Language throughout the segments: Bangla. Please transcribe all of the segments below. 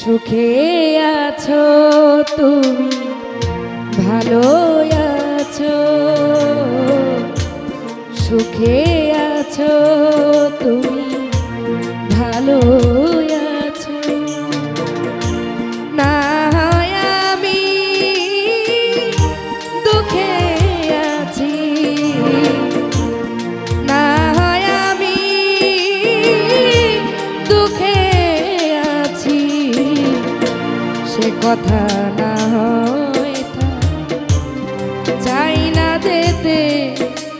সুখে আছো তুমি ভালো আছো। সুখে আছো তুমি ভালো কথা না হয়। চাই না যেতে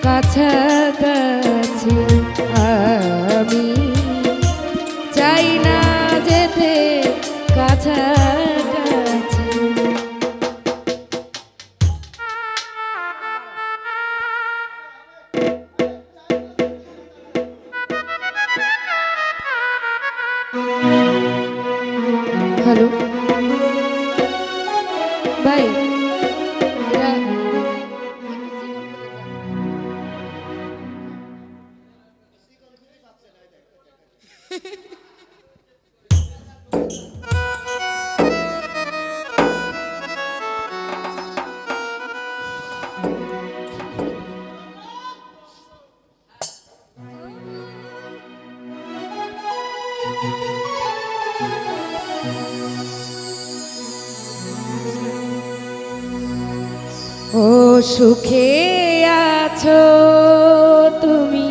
কাছাকাছি আমি। চাই না যেতে কাছাকাছি। হ্যালো? ભાઈ. সুখে আছো তুমি?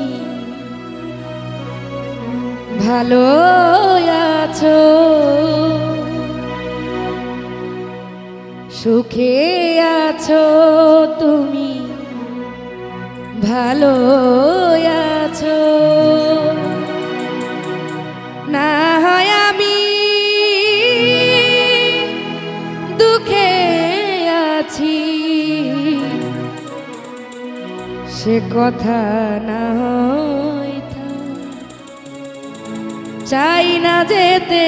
ভালো আছো? সুখে আছো তুমি? ভালো আছো? না সে কথা না। চাই না যেতে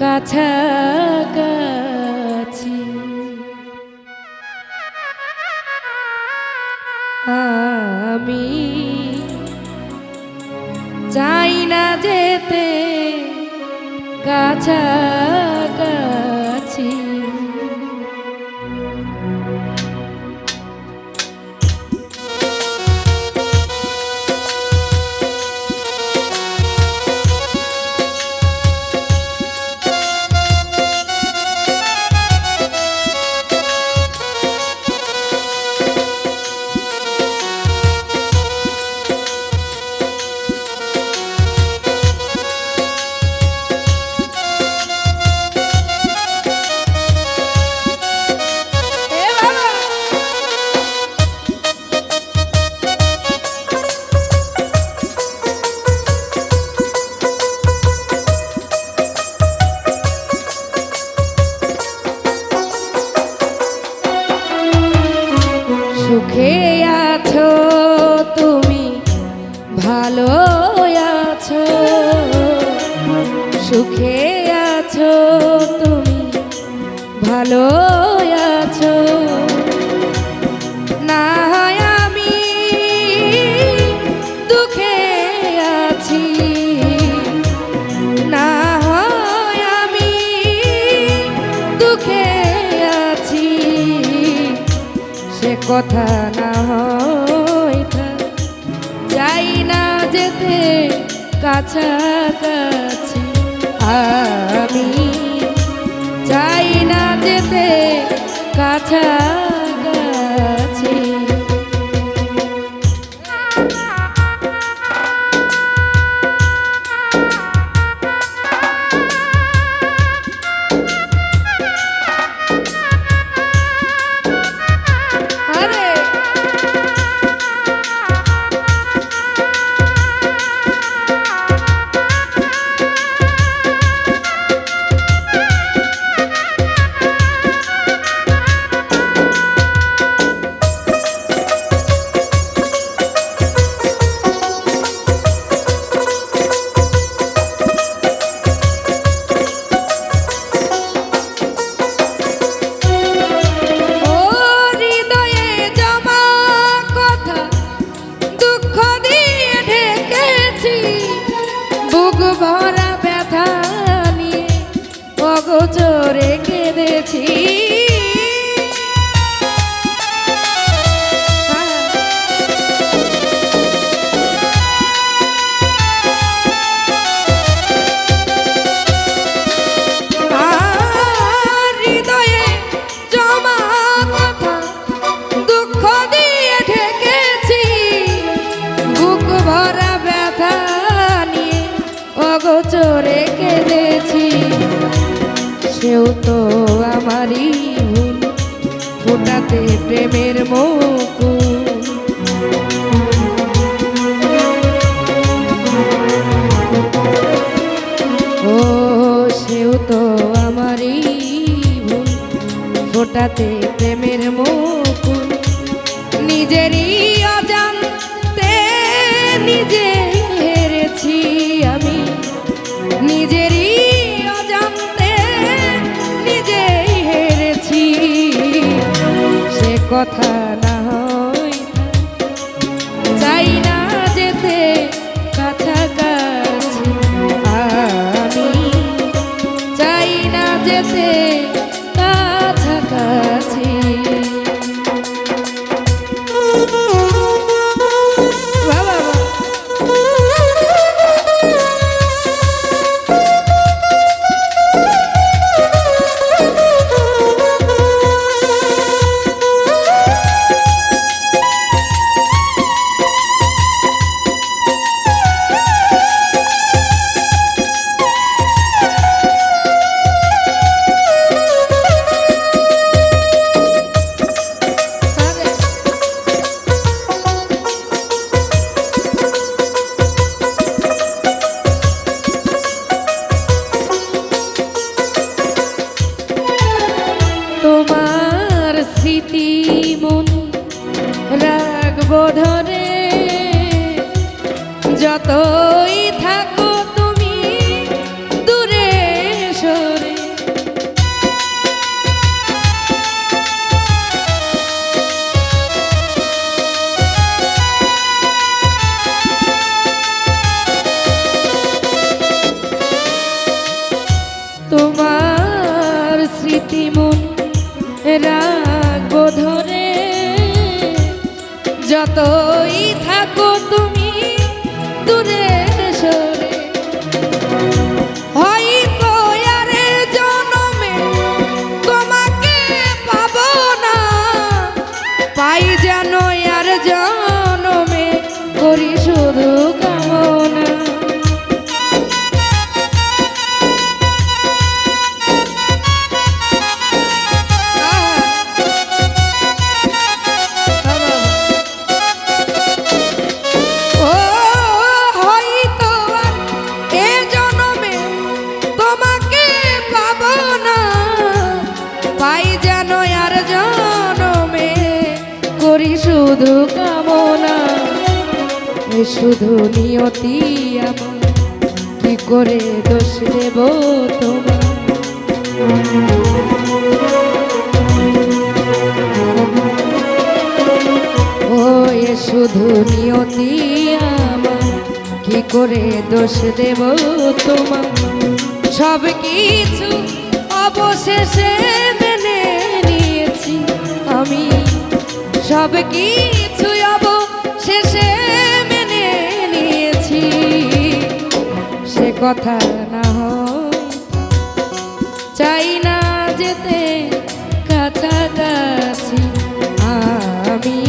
কাছাকাছি আমি চাই না যেতে কাছাকাছি কথা না যাই। না যেতে কাছাকাছি আমি যাই না যেতে কাছাকাছি তো আমারই ভুল। ফোটাতে প্রেমের মুকুল। ও, সেও তো আমারই ভুল। ফোটাতে প্রেমের মুকুল। নিজেরই অজান্তে নিজে কথা যতই থাকো তুমি দূরে সরে। তোমার স্মৃতি মন শুধু নিয়তি আমার কি করে দোষ দেব এ শুধু নিয়তি আমার। কি করে দোষ দেব তোমার? সব কিছু অবশেষে মেনে নিয়েছি আমি। সব কিছু কথা না হয়। চাই না যেতে কাছাকাছি আমি।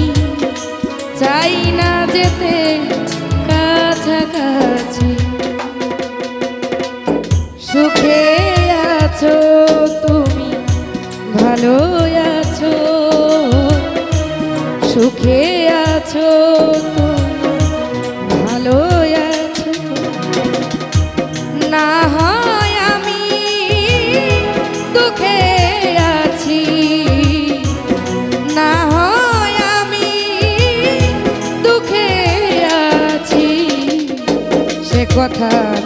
চাই না যেতে কাছাকাছি। সুখে আছো তুমি ভালো আছো। সুখে আছো কথা